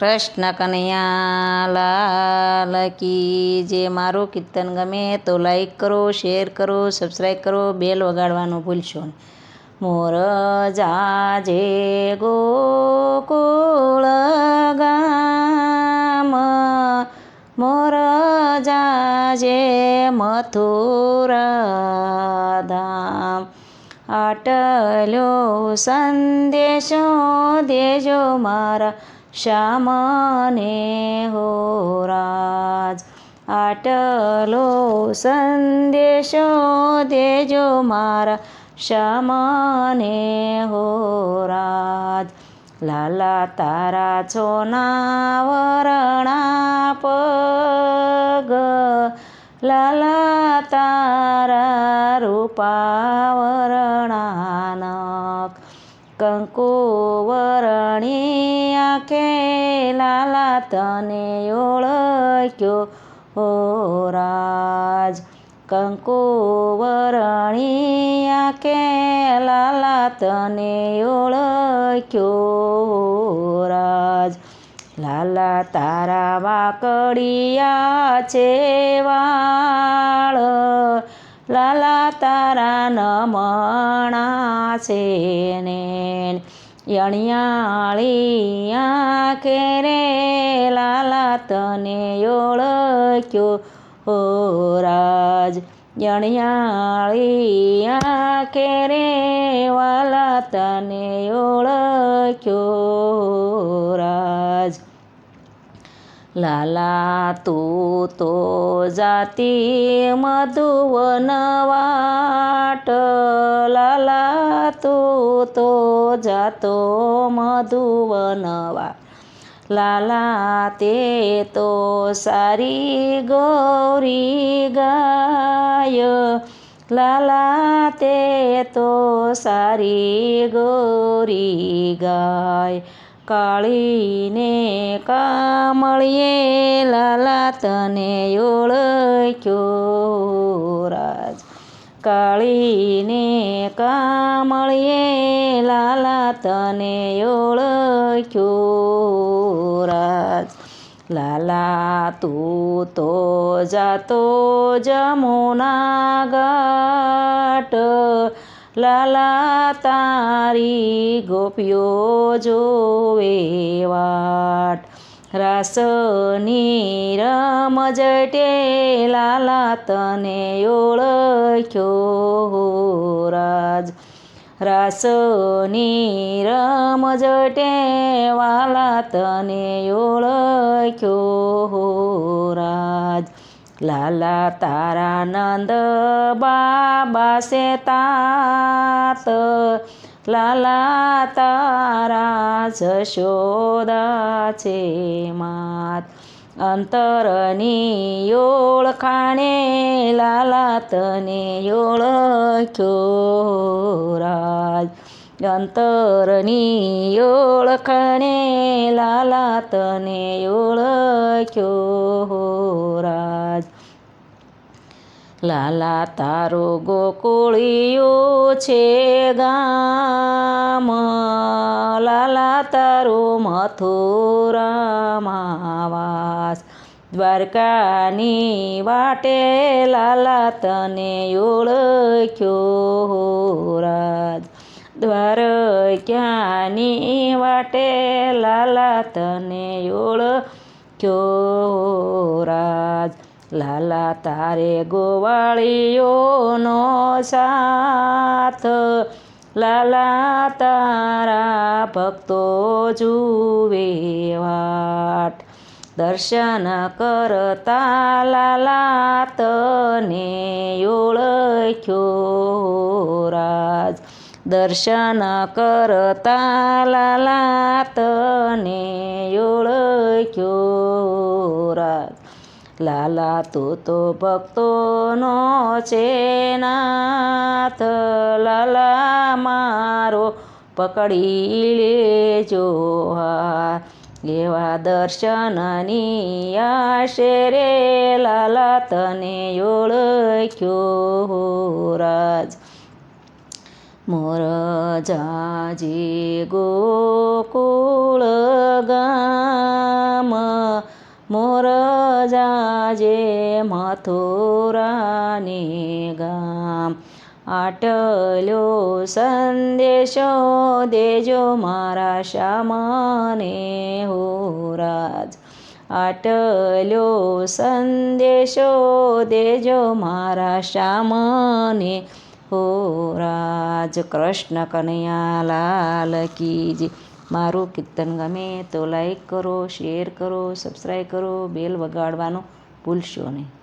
કૃષ્ણ કનૈયા લાલ કી જે મારું કીર્તન ગમે તો લાઈક કરો શેર કરો સબસ્ક્રાઈબ કરો બેલ વગાડવાનું ભૂલશો મોર જાજે ગોકુળ ગામ, મોર જાજે મથુરા ધામ. અટલ્યો સંદેશો દેજો મારા શ્યામને હો રાજ આટલો સંદેશો દેજો મારા શ્યામને હો રાજ લાલા તારા છોના વરણા પગ લાલા તારા રૂપાવરણાનક કંકુ વરણી આંખે લાલા તને ઓળખ્યો. હો રાજ કંકુ વરણી આંખે લાલા તને ઓળખ્યો રાજ લાલા તારા વાકડિયા છે વાળ. લાલા તારા નમણા છે ને યણિયાળી આંખે રે લાલા તને ઓળખ્યો હો રાજ. યણિયાળી આંખે રે વાલા તને ઓળખ્યો રાજ. લાલા તું તો જાતિ મધુવન વાટ લાલા તું તો જાતો મધુવન વાટ લાલા તે તો સારી ગૌરી ગાય લાલા તે તો સારી ગૌરી ગાય કાળીને કામળીએ લાલા તને ઓળખ્યો રાજ. કાળીને કામળીએ લાલા તને ઓળખ્યો રાજ. લાલા, તું તો જાતો જમુના ઘાટ. લાલા તારી ગોપીઓ જોવે વાટ. રાસની રમજટે લાલા તને ઓળખ્યો રાજ. રાસની રમજટે વાલા તને ઓળખ્યો રાજ. લાલા તારા નંદ બાબા સે તાત લાલા તારા જશોદા છે માત. અંતરની ઓળખાણે લાલા તને ઓળખ્યો રાજ. અંતરની ઓળખાણે લાલા તને ઓળખ્યો રાજ. લાલા તારો ગોકુળિયો છે ગામ. લાલા તારો મથુરામાવાસ. દ્વારકાની વાટે લાલા તને ઓળખ્યો રાજ. દ્વારકાની વાટે લાલા તને ઓળખ્યો લાલા તારે ગોવાળીઓનો સાથ. લાલા તારા ભક્તો જુવે વાટ. દર્શન કરતા લાલા તને ઓળખ્યો રાજ. દર્શન કરતા લાલા તને ઓળખ્યો રાજ. લાલા, તું તો ભક્તોનો છે નાથ લાલા, મારો પકડી લેજો હા એવા દર્શનની આશે રે લાલા તને ઓળખ્યો રાજ. મોર જાજી ગોકુળ ગા મોર જાજે મથુરાને ગામ આટલ્યો સંદેશો દેજો મારા શ્યામને હો રાજ આટલો સંદેશો દેજો મારા શામાને હો રાજ કૃષ્ણ કનૈયા લાલ કી મારું કીર્તન ગમે તો લાઈક કરો શેર કરો સબસ્ક્રાઈબ કરો બેલ વગાડવાનું ભૂલશો નહીં.